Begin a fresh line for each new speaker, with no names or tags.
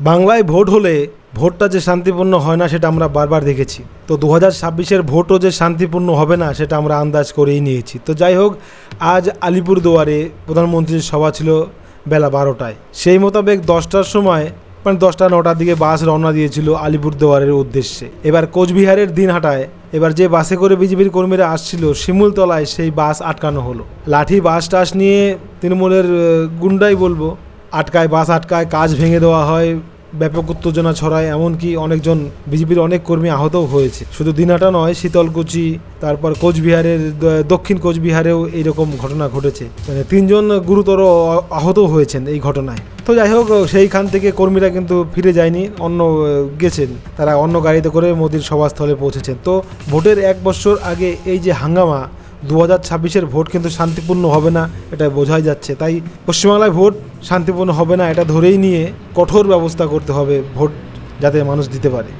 বাংলায় ভোট হলে ভোটটা যে শান্তিপূর্ণ হয় না সেটা আমরা বারবার দেখেছি। তো দু হাজার ছাব্বিশের ভোটও যে শান্তিপূর্ণ হবে না সেটা আমরা আন্দাজ করেই নিয়েছি। তো যাই হোক, আজ আলিপুরদুয়ারে প্রধানমন্ত্রীর সভা ছিল বেলা বারোটায়। সেই মোতাবেক দশটার সময় মানে দশটা নটার দিকে বাস রওনা দিয়েছিল আলিপুরদুয়ারের উদ্দেশ্যে। এবার কোচবিহারের দিন দিনহাটায়, এবার যে বাসে করে বিজেপির কর্মীরা আসছিল শিমুলতলায় সেই বাস আটকানো হলো। লাঠি, বাস, টাস নিয়ে তৃণমূলের গুন্ডাই বলব আটকায়, বাস আটকায়, কাজ ভেঙে দেওয়া হয়, ব্যাপক উত্তেজনা ছড়ায়, এমনকি অনেকজন বিজেপির অনেক কর্মী আহতও হয়েছে। শুধু দিনাটা নয়, শীতলকুচি, তারপর কোচবিহারের দক্ষিণ কোচবিহারেও এইরকম ঘটনা ঘটেছে। মানে তিনজন গুরুতর আহত হয়েছেন এই ঘটনায়। তো যাই হোক, সেইখান থেকে কর্মীরা কিন্তু ফিরে যায়নি, অন্য গেছেন। তারা অন্য গাড়িতে করে মোদির সভাস্থলে পৌঁছেছেন। তো ভোটের এক বছর আগে এই যে হাঙ্গামা দু হাজার ছাব্বিশের ভোট কিন্তু শান্তিপূর্ণ হবে না এটা বোঝাই যাচ্ছে। তাই পশ্চিমবাংলায় ভোট শান্তিপূর্ণ হবে না, এটা ধরেই নিয়ে কঠোর ব্যবস্থা করতে হবে ভোট যাতে মানুষ দিতে পারে।